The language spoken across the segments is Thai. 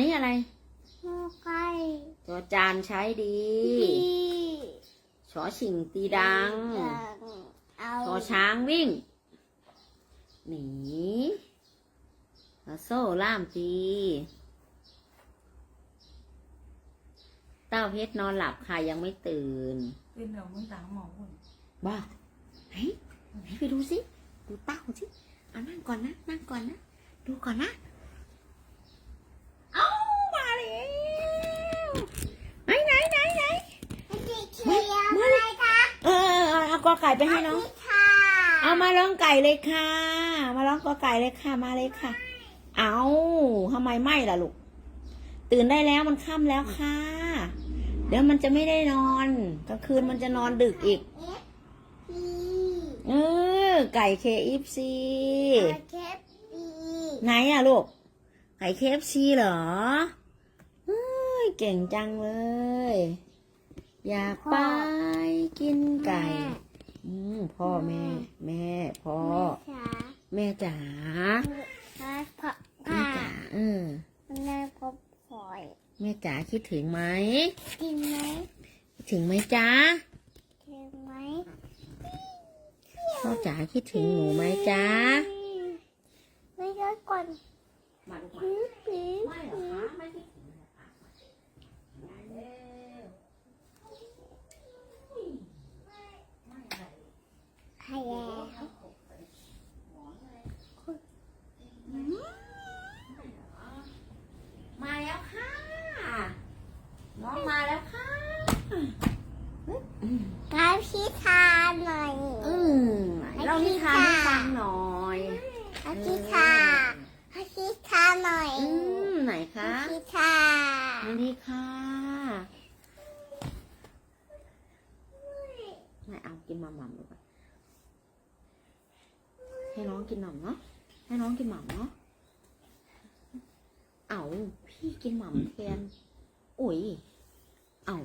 นี้อะไรโมไก่จอจานใช้ดีดีชอชิงตีดังเอาชอช้างวิ่ง หนีแล้วโซ่ล่ามตีเต้าเพชรนอนหลับค่ะยังไม่ตื่นเป็นเดี๋ยวมึงต่างหมอคนบ้าไหนไหนไปดูสิ ดูเต้าสิ เอานั่งก่อนนะ นั่งก่อนนะ ดูก่อนนะ เอามาแล้วไหนไหนไหนไหน สีเขียวอะไรคะ เออเอาเอา กอไก่ไปให้น้องนี่ค่ะเอามาร้องไก่เลยค่ะ มาร้องกอไก่เลยค่ะมาเลยค่ะ เอาทำไมไม่ล่ะลูก ตื่นได้แล้วมันค่ำแล้วค่ะ เดี๋ยวมันจะไม่ได้นอนกลางคืนมันจะนอนดึกอีก เอฟซีเออไก่เคฟซีเคฟซีไหนอะลูก ไก่เคฟซีเหรอเฮ้ยเก่งจังเลย อยากไปกินไก่ อืมพ่อแม่ แม่พ่อ แม่จ๋าแม่จ๋าแม่พ่อแม่ค่ะจ๋าเออแม่ก็ปล่อยแม่จ๋าคิดถึงไหมกินไหมคิดถึงไหมจ๊ะกินไหมพ่อจ๋าคิดถึงหนูไหมจ๊ะไม่ได้ก่อนมาลูกมา ปี๊ปี๊ ไม่หรอคะไม่คิดถึงเหรอคะมาเร็วไม่อะไร ใครแล้ว มาแล้วค่ะ น้องมาแล้วค่ะ พาพี่ทานหน่อย อืมเรานิทานให้ฟังหน่อย พาพี่ทานพาพี่ทานหน่อย อืมไหน พา คะ พี่ทาน สวัสดีค่ะ ไม่เอากินหม่ำหม่ำดีกว่าให้น้องกินหม่ำเนาะให้น้องกินหม่ำเนาะเอาพี่กินหม่ำแทนอุ้ยเอา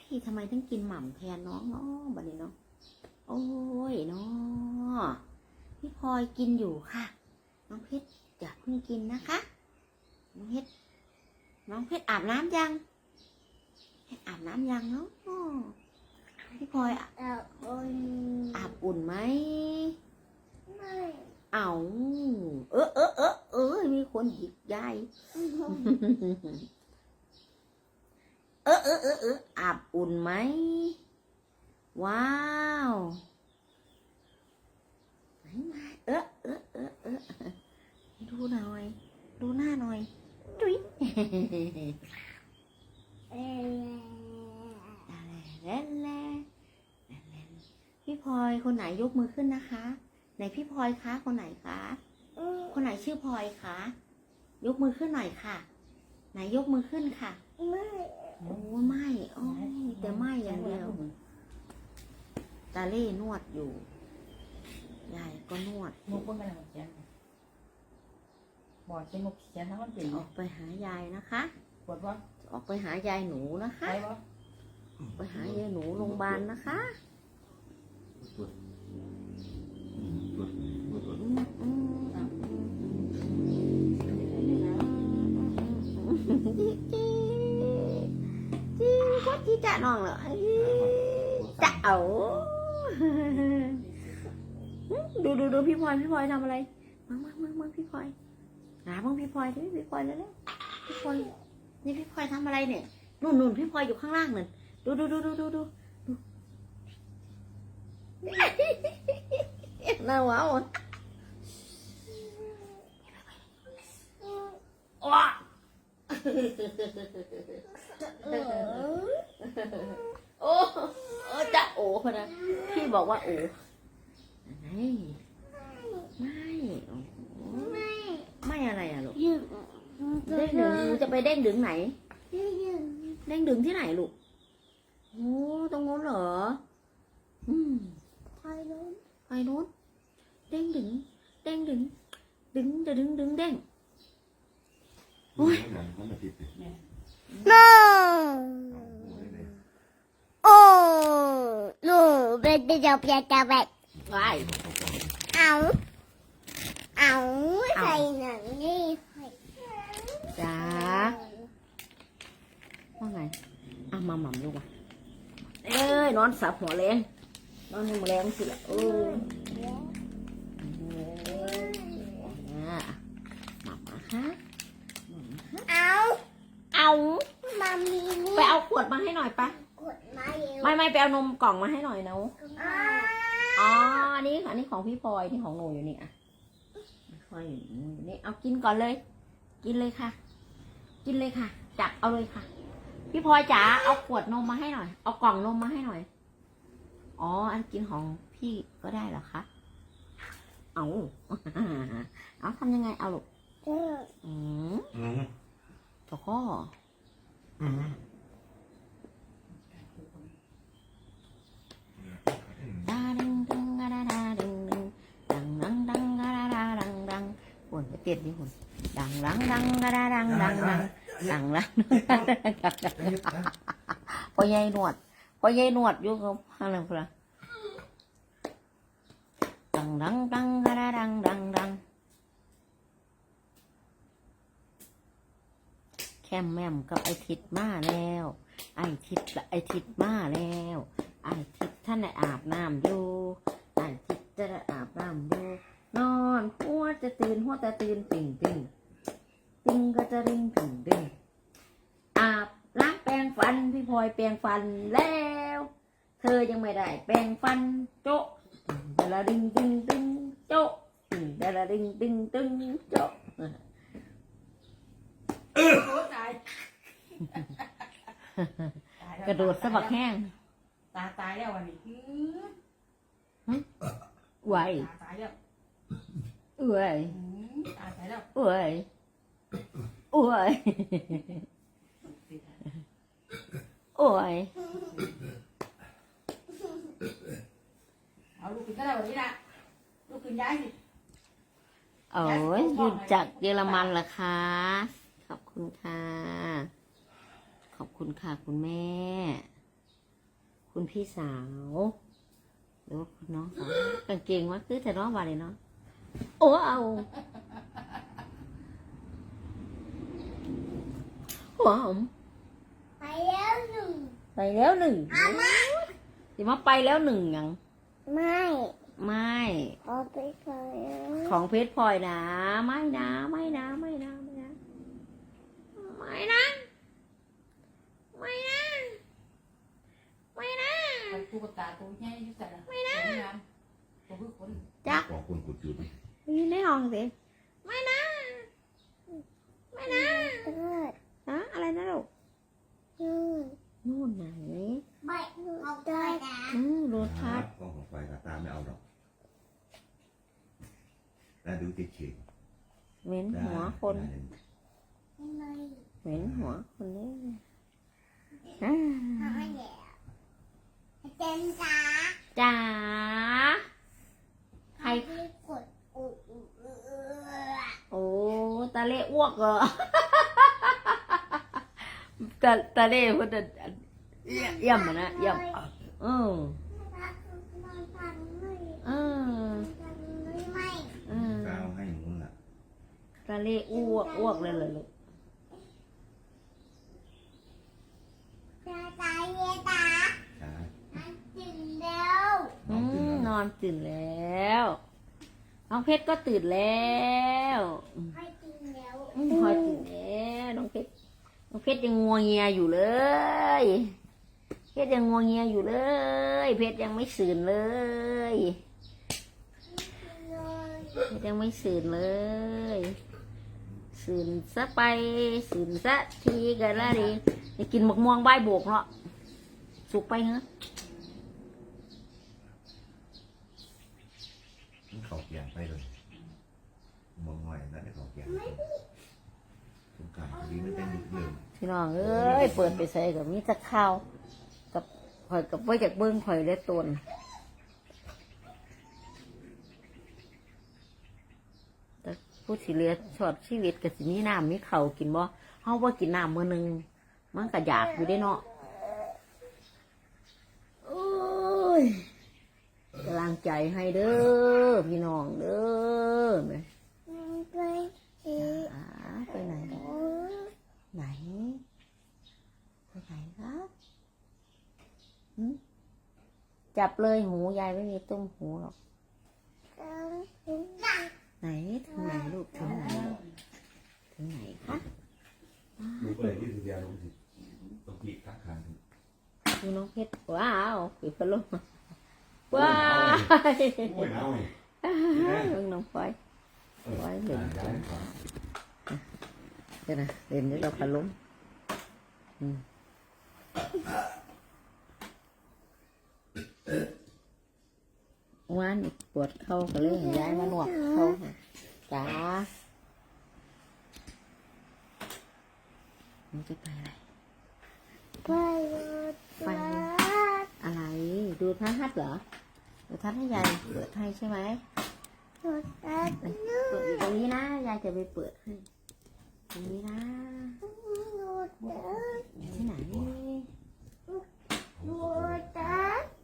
พี่ทำไมต้องกินหม่ำแทนน้องเนาะบัดนี้เนาะโอ้ยเนาะพี่พลอยกินอยู่ค่ะ น้องเพชรอย่าเพิ่งกินนะคะน้องเพชร น้องเพชรอาบน้ำยังเพชรอาบน้ำยังเนาะพี่พลอยอะเอาคนอาบอุ่นไหมไม่เอาเออเออเออเออมีคนหยิกยายเออเออเออเอออาบอุ่นไหมว้าวไหนมาเออเออเออเออดูหน่อย ดูหน้าหน่อย จุ๊ยพี่พลอยคนไหนยกมือขึ้นนะคะ ไหนพี่พลอยคะคนไหนคะคนไหนชื่อพลอยคะยกมือขึ้นหน่อยค่ะ ไหนยกมือขึ้นค่ะไม่โอ้ไม่โอ้แต่ไม่อย่างเดียวตาเล่นวดอยู่ยายก็นวดมุกเพิ่งกำลังเขีย บอกเขียนมุกเขียนทั้งวันเปลี่ยนออกไปหายายนะคะปวดว่าออกไปหายายหนูนะไปคะว่าไปหายายหนูโรงพยาบาลนะคะตรวจตรวจตรวจตรวจอืมอืมจีจีก็จีจะนองเหรอจะเอาดูดูดูพี่พลอยพี่พลอยทำอะไรมามามามาพี่พลอย หาบ้างพี่พลอยดิพี่พลอยแล้วพี่พลอยนี่พี่พลอยทำอะไรเนี่ยนุ่นนุ่นพี่พลอยอยู่ข้างล่างนั่นดูดูดูดูดูดูดูน่าว้าวอะว้าโอ้โอ้จะโอ้พะนะพี่บอกว่าโอ้ไม่ไม่โอ้โห ไม่ ไม่อะไรอะลูก ยืน เด้งดึงหนูจะไปเด้งดึงไหนยืนยืนเด้งดึงที่ไหนลูก โอ้ตรงโน้นเหรอ อืมคอยลุ้นไปโน้นเด้งดึง เด้งดึง ดึงจะดึงดึงเด้งโอ้ยมันอาทิตย์เลยโน่โอ้ยเลยโอ้โน่เป็นเดียวเปียจะแบบไปเอาเอาใส่หนังนี่ใส่ จ๋าว่าไงอะมาหม่ำลูกอะเอ้ยนอนสับหัวแรงนอนหัวแรงสิละเอออะหม่ำมาค่ะหม่ำมาค่ะเอาเอามามีนี่ไปเอาขวดมาให้หน่อยปะกดมาเร็วไม่ไม่ไปเอานมกล่องมาให้หน่อยนะอ่าอ๋ออันนี้อันนี้ของพี่พลอยนี่ของหนูอยู่นี่อะพี่พลอยอยู่นี่เอากินก่อนเลย กินเลยค่ะ กินเลยค่ะ จับเอาเลยค่ะ พี่พลอยจ๋าเอาขวดนมมาให้หน่อย เอากล่องนมมาให้หน่อย อ๋อ อันกินของพี่ก็ได้เหรอคะ เอาเอาทำยังไงเอาลูกเอออืมอืมตะข้ออืมดาดึงดึงดาดาดาดึงดึงดังดังดังดาดาดาดังดังหุ่นไปเปลี่ยนดิหุ่น ดังดังดังดาดาดังดังดังดังดังพอใหญ่หนวดพอใหญ่หนวดอยู่กับอะไรพละดังดังดังดาดาดังดังดังแคมแมมกับไอทิดมาแล้ว ไอทิดกับไอทิดมาแล้วไอทิดท่านได้อาบน้ำอยู่ไอทิดจะอาบน้ำอยู่นอนหัวจะตื่นหัวจะตื่นติ่งติ่ง ติ่งก็จะริงติ่งติ่งอาบล้างแปรงฟันพี่พลอยแปรงฟันแล้ว เธอยังไม่ได้ แปรงฟันโจ๊ะเดละริงติ่งติ่งโจ๊ะเดละริงติ่งติ่งโจ๊ะโอ้ตายตายแล้วกระโดดสะบักแห้ง ตาตายแล้ววันนี้อืมไหวตาตายแล้วเอ้ยอืมตาตายแล้วเอ้ย เอ้ยเอ้ย เอาลูกขึ้นก็ได้วันนี้ละลูกขึ้นย้ายสิโอ้ยหยุดจากเยอรมันเหรอคะ ขอบคุณค่ะ ขอบคุณค่ะคุณแม่ คุณพี่สาวหรือว่าคุณน้องสาวกางเกงว่าคือแต่น้องว่าเลยเนาะ โอ้เอาหอ มไปแล้วหนึ่งไปแล้วหนึ่งสิมาไปแล้วหนึ่งยังไม่ไม่เอาไปก่อนของเพชรพลอยนะ ไม่นะไม่นะไม่นะไม่นะไม่นะไม่นะไม่นะไปตุ๊กตาตัวใหญ่ยุ่ใส่ละไม่ได้ตัวคือคนจ๊ะขอบคุณกุดจุดอยู่ในห้องสิไม่นะ ไม่นะ เกิด ฮะอะไรนะลูก นู่น นู่นไหน ไม่เอาได้นะ อืมรถพัด กล้องของไฟกับตาไม่เอาหรอก แล้วดูติดเฉยเหม็นหัวคน เหม็นหัวคนนี้อ่าทำให้แย่เต็มตาจ๋าใครที่กดโอ้ตาเล่อ้วกเหรอตาตาเล่เพิ่นจะเยี่ยมนะเยี่ยมออเออเออ ก้าวให้หนูล่ะ ตาเล่อ้วกอ้วกเลยเลยลูกตาตาเยตาจ้าตื่นแล้วอืมนอนตื่นแล้ว น้องเพชรก็ตื่นแล้วให้ตื่นแล้วอืมพลอยตื่นแล้วน้องเพชรน้องเพชรยังงัวเงียอยู่เลย เพชรยังงัวเงียอยู่เลย เพชรยังไม่สื่นเลยเพชรยังไม่สื่นเลย สื่นซะไปสื่นซะทีกันละดิจะกินหมกม่วงใบายโบกเนาะสุกไปเหรอมันเขาเกียงไปเลยมองหน่อยนั่นเขาเกียงสงการนี้มันเป็นยุคเดิมพี่น้องเอ้ยเปิดไปใส่กับมีแตะข้าวกับข่อยกับไว้จากเบิ้งข่อยได้ตนแต่ ผู้สิเหลือชอดชีวิตกับสิมีน้ำมีเขาวกินบ่เฮาว่ากินน้ำมื้อหนึงมันก็อยากอยู่ได้เนาะโอ้ยกำลังใจให้เด้อพี่น้องเด้อแม่ไปสิอ่าไปไหนไหนไปไหนครับหึจับเลยหูยายไม่มีตุ้มหูหรอก ไหนถึงไหนลูกถึงไหนถึงไหนคะดูไปที่สุดยาลงสิตกปีกข้างคางดูน้องเพชรว้าวปิดพัดลมว้าวโอ้ยหนาวเลยเรื่องน้องพลอยไว้หนึ่งย้ายก่อนเดี๋ยวนะเล่นด้วยเราพัดลมอืมวานนี่ปวดเข้าก็เลยให้ย้ายมาหนวดเข้าค่ะจ้ามัน จะไปอะไร ไปไปอะไร ดูท่าฮัดเหรอดูท่าให้ยายเปิดให้ใช่ไหมเปิดอยู่ตรงนี้นะ ยายจะไปเปิดให้ ตรงนี้นะที่ไหน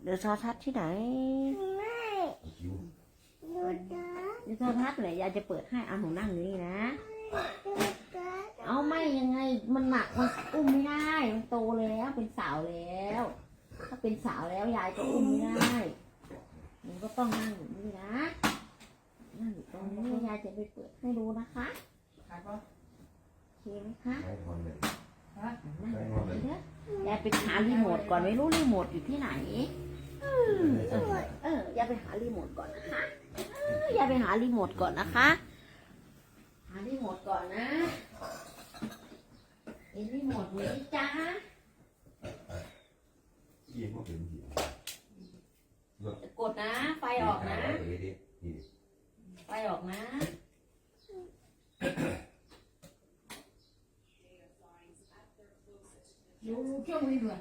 เดี๋ยวโทรทัศน์ที่ไหนคิ้วเดี๋ยวโทรทัศน์ไหนยายจะเปิดให้เอาหนูนั่งอยู่นี่นะ เอาไม่ยังไง มันหนักมันอุ้มไม่ได้ มันโตแล้วเป็นสาวแล้ว ถ้าเป็นสาวแล้วยายก็อุ้มไม่ได้หนูก็ต้องนั่งอยู่นี่นะ นั่งอยู่ตรงนี้ยายจะไปเปิดให้ดูนะคะขาดป่ะโอเคไหมคะใช้ทอนเลยฮะนั่งอยู่ตรงนี้เด้อยายไปหารีโมทก่อนไม่รู้รีโมทอยู่ที่ไหน เออเออยายไปหารีโมทก่อนนะคะเออยายไปหารีโมทก่อนนะคะ หารีโมทก่อนนะ เห็นรีโมดเลยจ้าเยี่ยมก็เป็นเหี้ยกดนะ ไฟออกนะเดี๋ยดินี่ ไฟออกนะ ดูเครื่องมือด่วน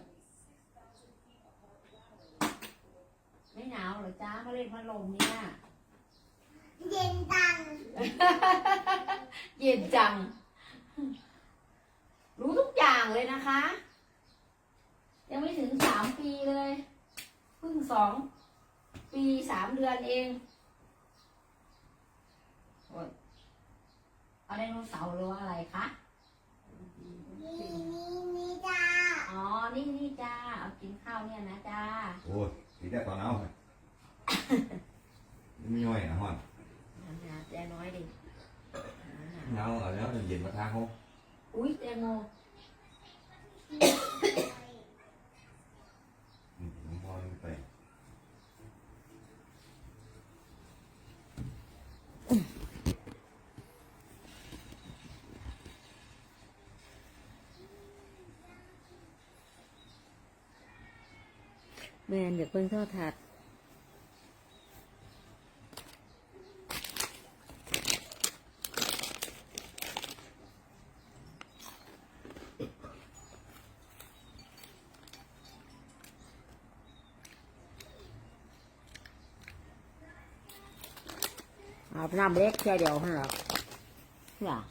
ไม่หนาวเหรอจ้ามาเล่นพัดลมเนี่ย เย็นตัง เย็นจัง รู้ทุกอย่างเลยนะคะ ยังไม่ถึงสามปีเลยเพิ่งสองปีสามเดือนเองโอ้ยเอาไดโนเสาร์หรือว่าอะไรคะนี่นี่นี่จ้าอ๋อ นี่นี่จ้าเอากินข้าวเนี่ยนะจ้าโอ้ยสีแดงตอนหนาวเลยมีย่อยนะฮอนนะแจน้อยดิหนาวแล้วเย็นมาทางเขาอุ้ยแตงโม อืมน้องพอไป แมนอยากเพิ่งทอดถัดอาบน้ำเล็กแค่เดียวเท่านั้นหรออย่าหั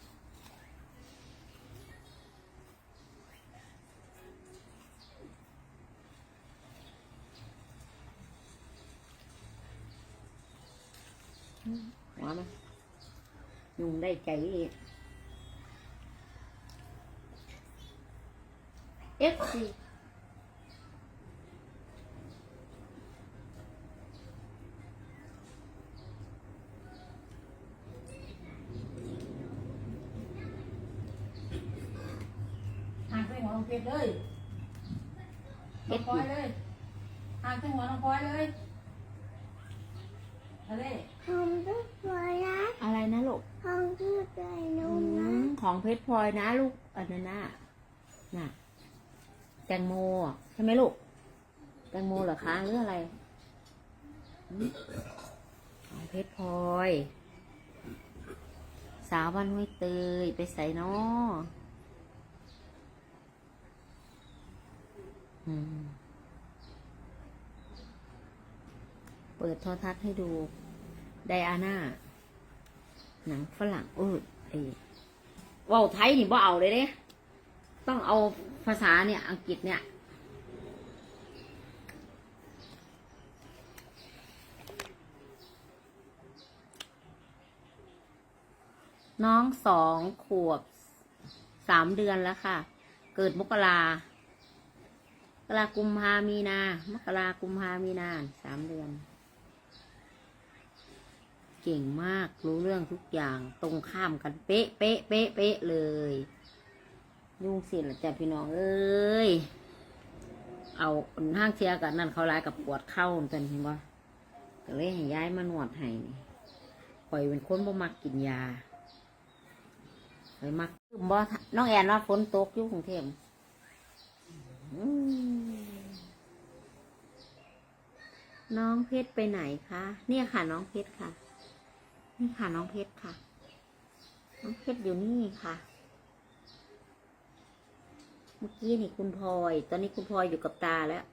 ยุงได้ใจอีกเอฟซีห่างไปหัวน้องเพชรเลยน้องพลอยเลยห่างไปหัวน้องพลอยเลยทะเลห้องทุกคนนะ อะไรนะลูก ห้ องทุกใจนุ่มนะ ของเพชรพลอยนะลูกอันนั้นน่ะน่ะ แตงโมใช่ไหมลูก แตงโมเหรอคะหรืออะไรของเพชรพลอย สาววันห้วยเตยไปใส่นอเปิดโทรทัศน์ให้ดู ไดอาน่า หนังฝรั่งเออไอเว่าไทยนี่บ่เอาเลยเด้ต้องเอาภาษาเนี่ย อังกฤษเนี่ยน้องสองขวบสามเดือนแล้วค่ะ เกิดมกรากรากุมภามีนามกรากุมภามีนาสามเดือน เก่งมากรู้เรื่องทุกอย่างตรงข้ามกันเป๊ะเป๊ะเป๊ะเป๊ะเลย ยุ่งเสิละจ้ะพี่น้องเอ้ยเอาห้างเชียกับนั่นเขาร้ายกับปวดเข้าตอนเห็นว่ก็เลยให้ย้ายมานวดให้นี่ปล่อยเป็นคนบ่มักกินยาไปมักบ่น้องแอนว่าฝนตกอยู่กรุงเทพอืมน้องเพชรไปไหนคะ เนี่ยค่ะ น้องเพชรค่ะ นี่ค่ะน้องเพชรค่ะ น้องเพชรอยู่นี่ค่ะ เมื่อกี้นี่คุณพลอย ตอนนี้คุณพลอยอยู่กับตาแล้ว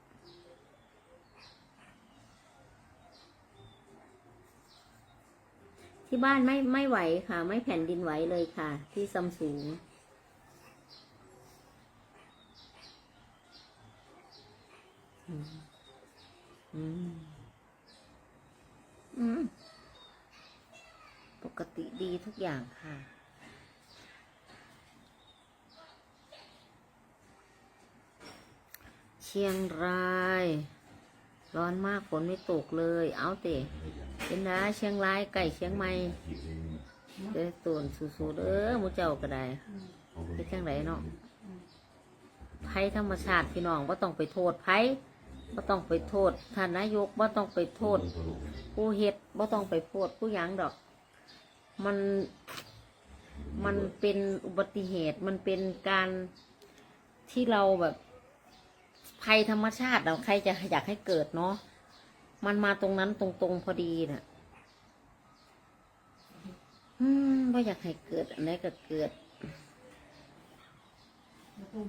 ที่บ้านไม่ไม่ไหวค่ะ ไม่แผ่นดินไหวเลยค่ะ ที่ซัมซุงอืม อืม อืม กติดีทุกอย่างค่ะ เชียงราย ร้อนมากฝนไม่ตกเลย เอาเตะเป็นนะเชียงรายไก่เชียงใหม่เด้ตูนสู้ๆเด้อมูเจ้าก็ได้เป็นจังไดเนาะภัยธรรมชาติพี่น้องว่าต้องไปโทษภัยว่าต้องไปโทษท่านนายกว่าต้องไปโทษ ผู้เฮ็ดว่าต้องไปโทษผู้ยังดอก มันมันเป็นอุบัติเหตุมันเป็นการที่เราแบบภัยธรรมชาติเราใครจะอยากให้เกิดเนาะมันมาตรงนั้นตรงๆพอดีน่ะ อืมว่าอยากให้เกิดอันไหนก็เกิดมาตุ้ม